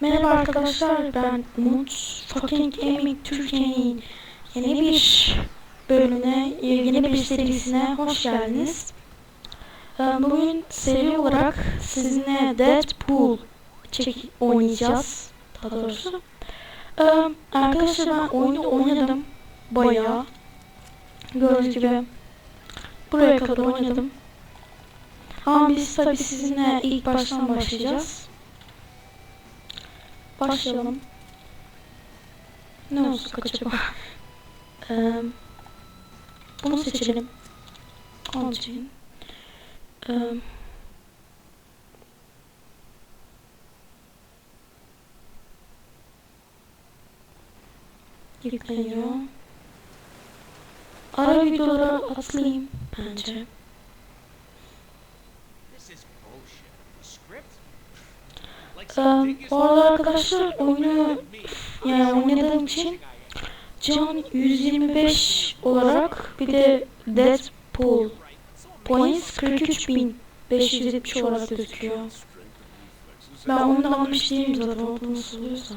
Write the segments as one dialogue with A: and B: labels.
A: Merhaba arkadaşlar ben Umut. Fucking Gaming Türkiye'nin yeni bir bölümüne, yeni bir serisine hoş geldiniz. Ee, Bugün seri olarak sizinle Deadpool çek oynayacağız. Daha doğrusu. Ee, Arkadaşlar ben oyunu oynadım. Bayağı. Gördüğünüz gibi. Buraya kadar oynadım. Ama biz tabi sizinle ilk baştan başlayacağız. Başlayalım. Ne olsun acaba? Eee bunu seçelim. Seçelim. Eee yükleniyor. Ara videoları atlayayım bence.
B: Dingus
A: bu arkadaşlar oyunu yani oynadığım için Can 125 olarak bir de Deadpool Points 43.570 olarak gözüküyor. Ben onu da almış değilim zaten o nasıl.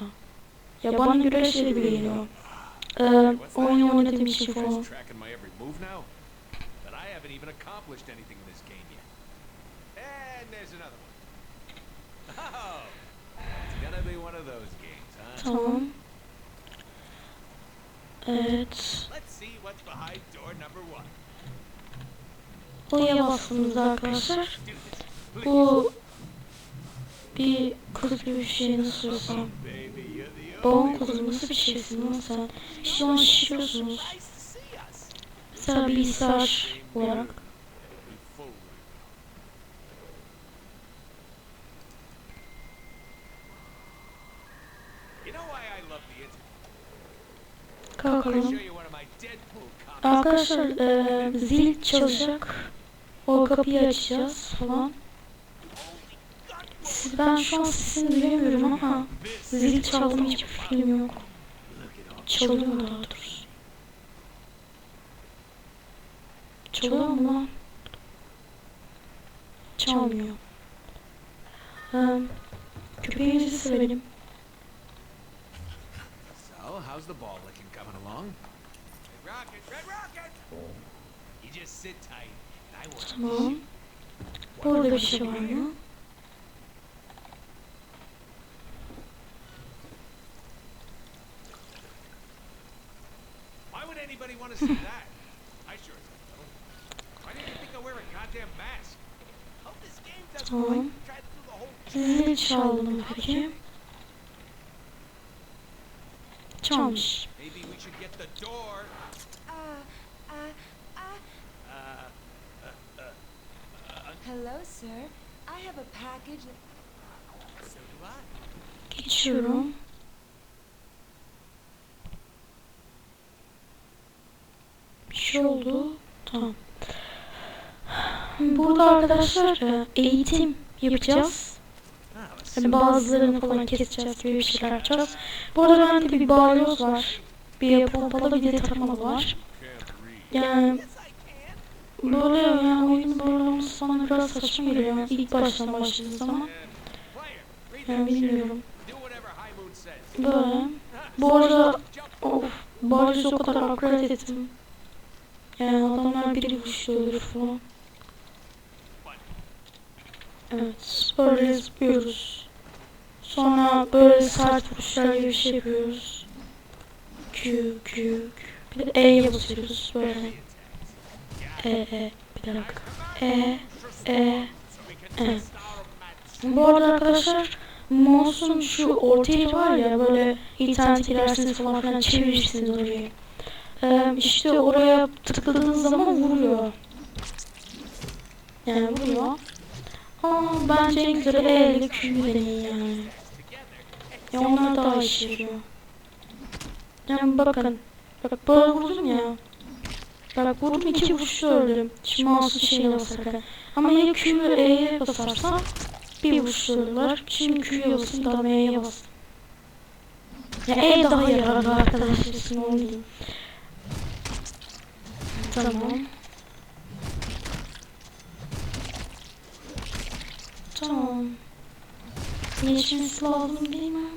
A: Ya bana göre şey gibi geliyor. Ee, oyunu oynadığım için falan.
B: And there's another one. Oh,
A: Tamam. Evet. Buraya bastığımızda arkadaşlar bu bir kız gibi bir şey nasıl
B: the
A: Babam kızı nasıl bir şeysin lan sen? İşte onu şişiyorsunuz. Mesela bilgisayar olarak.
B: Every fool. You know why I love the internet? Let me
A: Kalkalım.
B: show you one of my Deadpool comics.
A: Arkadaşlar eee, zil çalacak. O kapıyı açacağız falan. Siz, ben şu an sesini duyamıyorum ama zil çaldım hiçbir fikrim yok. Çalıyor daha doğrusu? Çalıyor mu lan? Çalmıyor. Eee, köpeğimizi sevelim.
B: So, how's the ball along? Red Rocket, Red Rocket! You just sit tight, I will.
A: Tamam. Burada bir şey var mı?
B: Why would anybody want to see that? I sure as hell don't. Why do you think I wear a goddamn mask? Hope this game doesn't
A: Tamam.
B: like try to do the whole
A: Zil çaldım peki. Çalmış.
B: Maybe we should get the door.
C: Uh, uh, uh,
B: Uh, uh, uh, uh,
C: hello, sir. I have a package
B: so do I.
A: Geçiyorum. Bir şey oldu. Tamam. Burada arkadaşlar e, eğitim yapacağız. Hani bazılarını falan keseceğiz gibi bir şeyler yapacağız. Bu arada bende bir balyoz var. Bir pompalı bir de var. Yani böyle yani oyunu böyle olması bana biraz saçma geliyor. İlk baştan başladığım zaman. Yani bilmiyorum. Böyle. Bu arada of balyozu o kadar upgrade ettim. Yani adamlar biri vuruşuyor falan. Evet böyle zıplıyoruz. Sonra böyle sert vuruşlar gibi bir şey yapıyoruz. Q Q. Bir de E'ye basıyoruz böyle. E E bir dakika. E E E. Bu arada arkadaşlar mouse'un şu orta yeri var ya böyle internet girersiniz falan filan çevirirsiniz orayı. Ee, işte oraya tıkladığınız zaman vuruyor. Yani vuruyor. Ama bence en güzeli E ile Q'yu deneyin yani. Ya onlar daha işe yarıyor. Yani bakın. Bak böyle vurdum ya. Bak vurdum iki vuruşta öldüm. Şimdi mouse'un şeyine basarken. Ama ya Q ve E'ye basarsam bir vuruşta ölürler. Şimdi Q'ya basayım da M'ye basayım. Ya E daha yararlı arkadaşlar. Şimdi onu diyeyim. Tamam. Tamam. geçmesi lazım değil mi?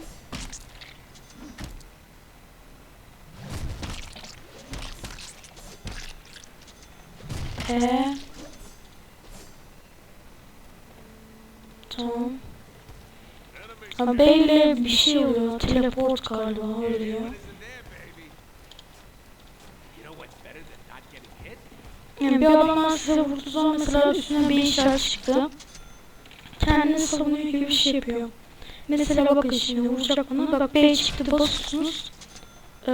A: Ee. Tamam. Ha beyle bir şey oluyor. Teleport galiba
B: hit?
A: Yani bir adamlar size vurduğu zaman mesela üstüne bir işaret çıktı. Kendini savunuyor gibi bir şey yapıyor. Mesela bakın şimdi vuracak bana. Bak B çıktı basıyorsunuz. Ee,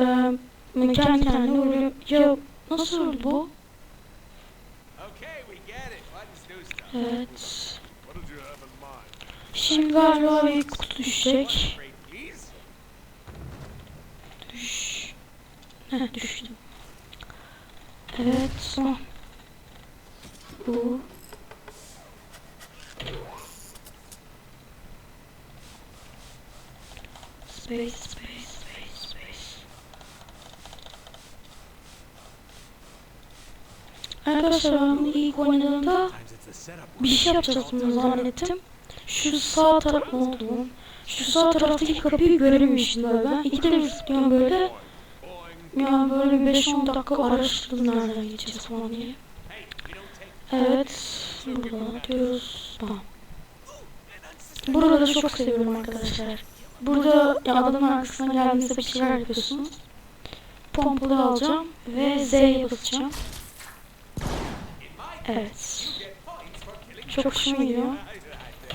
A: kendi kendine vuruyor. Ya nasıl oldu bu?
B: Okay, we get it. Buttons do stuff.
A: Evet. Şimdi galiba bir kutu düşecek. Düş. Heh düştü. Evet son. Bu. Space, space, space, space. Arkadaşlar ben ilk oynadığımda bir şey yapacağız bunu zannettim. Şu sağ taraf ne oldu lan? Şu sağ taraftaki kapıyı görememiştim böyle ben. İki de zıplıyorum böyle.
B: Boing.
A: Ya böyle bir 5-10 dakika araştırdım nereden gideceğiz falan diye. Evet. Buradan atıyoruz. Tamam. Burada da çok seviyorum arkadaşlar. Burada ya adamın arkasına geldiğinizde bir şeyler yapıyorsunuz. Pompalı alacağım ve Z'ye basacağım. Evet. Çok hoşuma gidiyor.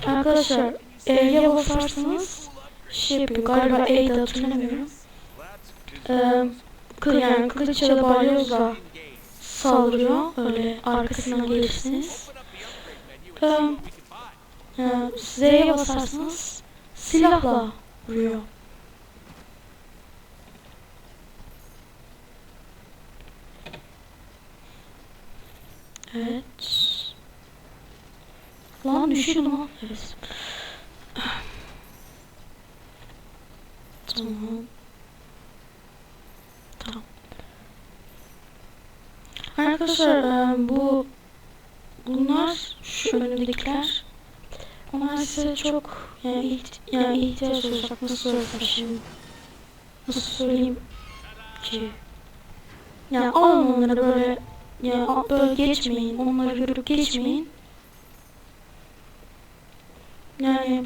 A: Arkadaşlar E'ye basarsanız şey yapıyor. Galiba E'yi de hatırlamıyorum. Ee, kı- yani kılıç ya da balyozla saldırıyor. Öyle arkasından gelirsiniz. Ee, e, Z'ye basarsanız silahla vuruyor. Evet. Lan lan. Evet. Tamam. Tamam. Arkadaşlar bu bunlar şu önümdekiler. onlar size çok yani, iht yani ihtiyaç olacak. nasıl söyleyeyim şimdi? nasıl söyleyeyim ki? Yani alın onları böyle. yani böyle geçmeyin. onları görüp geçmeyin yani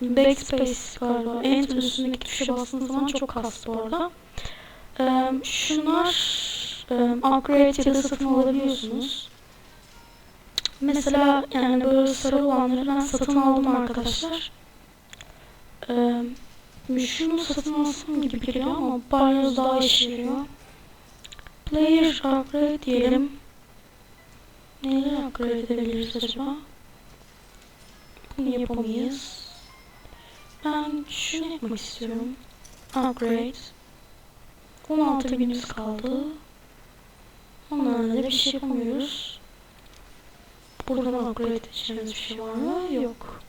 A: backspace galiba enter üstündeki tuşa bastığınız zaman çok kastı bu arada Eee, şunlar eee, upgrade ya da satın alabiliyorsunuz. Mesela yani böyle sarı olanları ben satın aldım arkadaşlar. Eee şunu satın alsam gibi geliyor ama balyoz daha işe yarıyor. Player upgrade diyelim. Neleri upgrade edebiliriz acaba? Bunu yapamayız. Ben şunu yapmak istiyorum. Upgrade. 16 günümüz kaldı. Onlarla da bir şey yapamıyoruz. Buradan upgrade edeceğimiz bir şey var mı? Yok.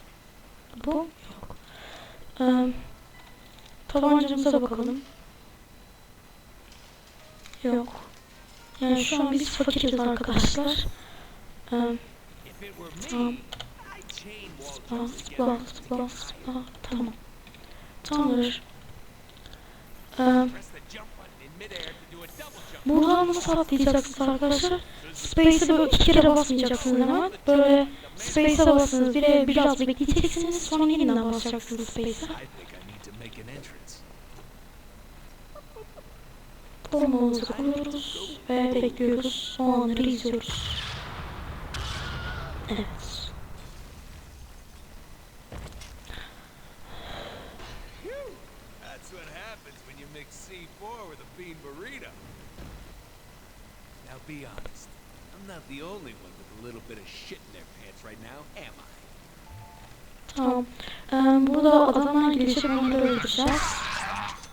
A: Bu? Yok. Ee, tabancamıza bakalım. Yok. Yani şu an biz fakiriz arkadaşlar. Ee, tamam. Zıpla, zıpla, zıpla, zıpla. Tamam. Tamamdır. Ee. Buradan nasıl atlayacaksınız arkadaşlar? Space'e böyle iki kere basmayacaksınız hemen. Böyle Space'e basınız. Bir, biraz bekleyeceksiniz. Sonra yeniden basacaksınız Space'e. Bombamızı kuruyoruz ve bekliyoruz. O anları izliyoruz. Evet.
B: Be honest. I'm not the only one with a little bit of shit in their pants right now, am I?
A: Tamam. Ee, burada adamlar gelecek onları öldüreceğiz.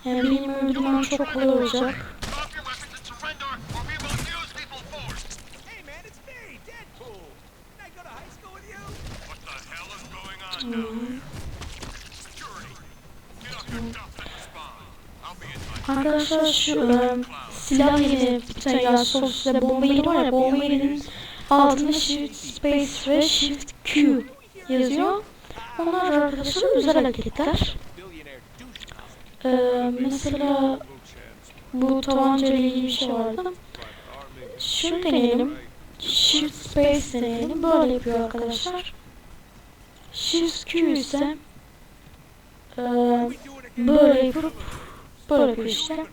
A: Yani benim öldürmem çok kolay olacak.
D: İn touch.
A: Arkadaşlar şu e, silah yeri bir tane ya sol size bomba yeri var ya bomba yerinin altında shift space ve shift Q yazıyor. Onlar arkadaşlar özel hareketler. Ee, mesela bu tabanca ile ilgili bir şey vardı. Şunu deneyelim. Shift Space deneyelim. Böyle yapıyor arkadaşlar. Shift Q ise ee, böyle yapıp böyle yapıyor işte.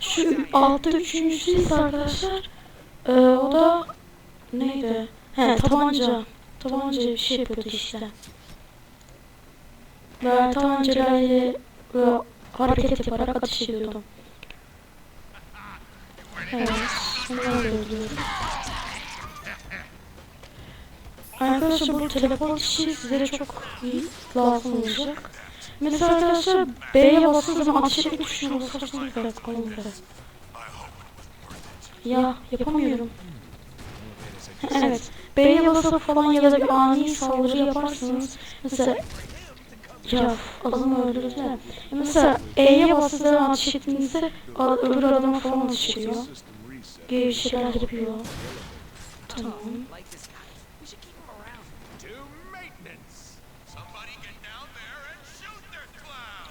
A: Şu altta üçüncüsü ise arkadaşlar ee, o da neydi? He tabanca. Tabanca bir şey yapıyordu işte. Ve tabancayla böyle hareket yaparak atış ediyordum. Evet, bunları öldürüyorum. Arkadaşlar bu teleport işi size çok iyi lazım olacak. Mesela arkadaşlar B'ye bastığı zaman ateş etmek tuşuna basarsanız da kalın be. Ya yapamıyorum. evet. B'ye basıp falan ya da bir ani saldırı yaparsanız mesela ya adamı öldürdüler. Ya Mesela E'ye bastığı zaman ateş ettiğinizde öbür adama falan ateş ediyor. Bir şeyler yapıyor. Tamam.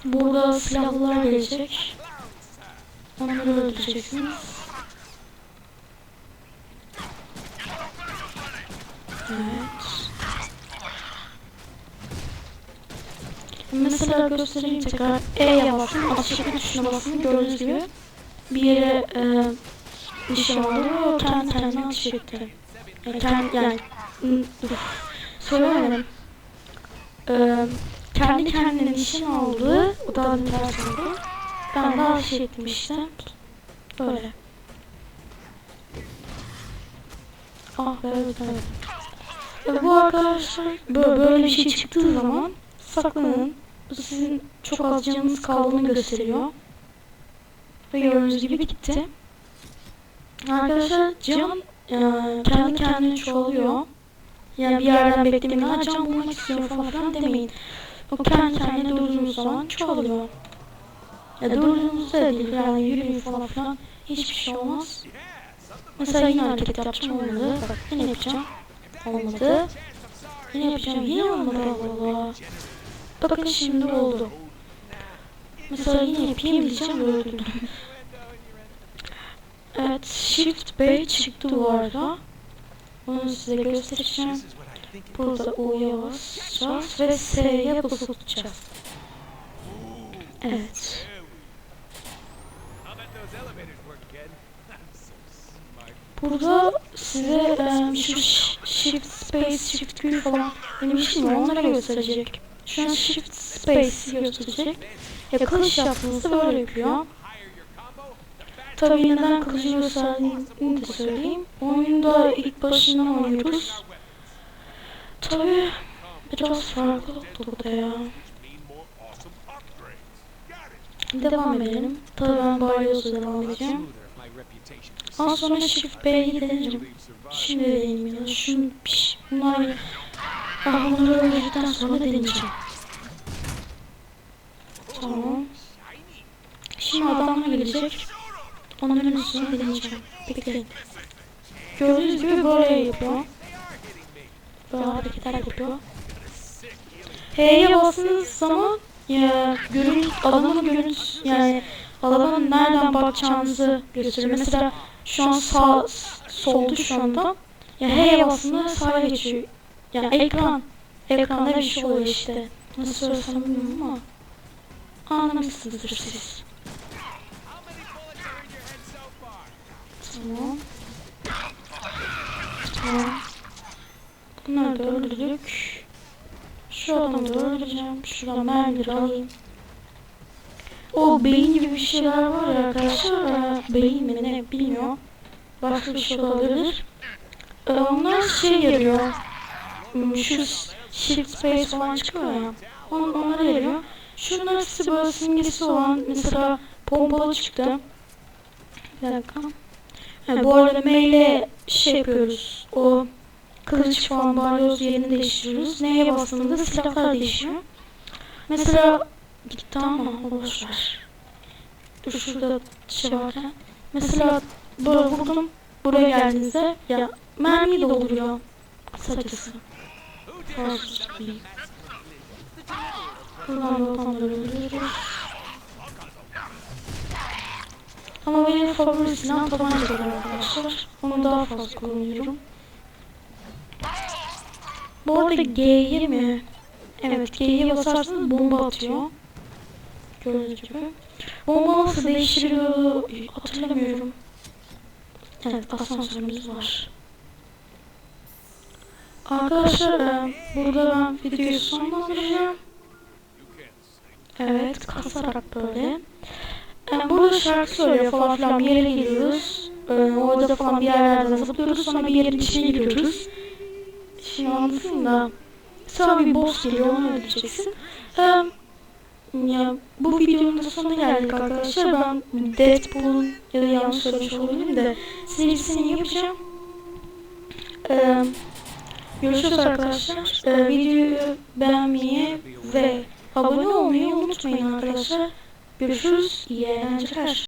A: Burada silahlılar gelecek. Onları öldüreceksiniz. Evet. Mesela göstereyim tekrar. E'ye basın, etme tuşuna basın. Gördüğünüz gibi bir yere e, nişan aldı ve o kendi kendine ateş etti. Yani, kendi, yani dur, söylemedim. E, kendi kendine nişan aldı. O da oldu. Ben de ateş ettim işte. Böyle. Ah be evet evet. Ve bu arkadaşlar böyle, bir şey çıktığı zaman saklanın. Bu sizin çok az canınız kaldığını gösteriyor. Ve gördüğünüz gibi bitti. Arkadaşlar can e, kendi kendine çoğalıyor. Yani bir yerden beklemeyin. Ha can bulmak istiyorum falan demeyin. O kendi kendine durduğunuz zaman çoğalıyor. Ya durduğunuzda da değil yani yürüyün falan filan hiçbir şey olmaz. Mesela yine hareket yapacağım olmadı. Yine yapacağım. Olmadı. Yine yapacağım yine olmadı Allah Allah. Bakın şimdi oldu. Mesela yine yapayım diyeceğim ve öldürdüm. Evet Shift B çıktı bu arada. Onu size göstereceğim. Burada U'ya basacağız ve S'ye basılı tutacağız. Evet. Burada size ş- Shift Space, Shift Q falan demiştim ya onlara gösterecek. Şu an Shift Space gösterecek. Ya kılıç yaptığınızda böyle yapıyor. Tabii neden kılıcı gösterdiğini de söyleyeyim. Oyunda ilk başından oynuyoruz. Tabii biraz farklı oldu ya.
D: Upgrades. Got it.
A: Devam edelim. Tabii ben Balyoz'la devam edeceğim. Daha sonra Shift B'yi denerim. Şimdi deneyim ya. Şunu piş. Bunlar ya. Ah bunları öldürdükten sonra deneyeceğim. Tamam. Şimdi adamlar gelecek. Onların üstüne deneyeceğim. Bekleyin. Gördüğünüz gibi böyle yapıyor. Böyle hareketler yapıyor. H'ye bastığınız zaman ya görün adamın görüntüsü yani adamın nereden bakacağınızı gösteriyor. Mesela şu an sağ soldu şu anda. Ya H'ye bastığında sağa geçiyor. Yani ekran ekranda bir şey oluyor işte. Nasıl söylesem bilmiyorum ama anlamışsınızdır siz. Tamam. Tamam. Bunları da öldürdük. Şu adamı da öldüreceğim. Şuradan mermileri alayım. O beyin gibi bir şeyler var ya arkadaşlar. Ee, beyin mi ne bilmiyorum. Başka bir şey de olabilir. Ee, onlar şey yarıyor. Hmm, Şu shift space falan çıkıyor ya. On, onlara yarıyor. Şunlar size böyle simgesi olan mesela pompalı çıktı. Bir dakika. Ha, bu arada maile şey yapıyoruz. O kılıç falan balyoz yerini değiştiriyoruz. Neye bastığında silahlar değişiyor. Mesela gitti ama o boş ver. Dur şurada şey varken. Mesela böyle vurdum. Buraya geldiğinizde ya mermiyi dolduruyor. Kısacası. Fazla. Buradan da adamları öldürüyoruz. Ama benim favori silahım tabancadır arkadaşlar. Onu daha fazla kullanıyorum. Bu arada G'ye mi? Evet G'ye basarsanız bomba atıyor. Gördüğünüz gibi. Bomba nasıl değiştiriliyor hatırlamıyorum. Evet asansörümüz var. Arkadaşlar e, burada ben videoyu sonlandıracağım. Evet kasarak böyle. E, burada şarkı söylüyor falan filan bir yere gidiyoruz. E, orada falan bir yerlerden zıplıyoruz sonra bir yerin içine giriyoruz. Şimdi anlatayım da. Sonra bir boss geliyor onu öldüreceksin. E, ya bu videonun da sonuna geldik arkadaşlar. Ben Deadpool'un ya da yanlış söylemiş olabilirim de serisini yapacağım. Ee, görüşürüz arkadaşlar. Ee, videoyu beğenmeyi ve abone olmayı unutmayın arkadaşlar. Görüşürüz. İyi eğlenceler.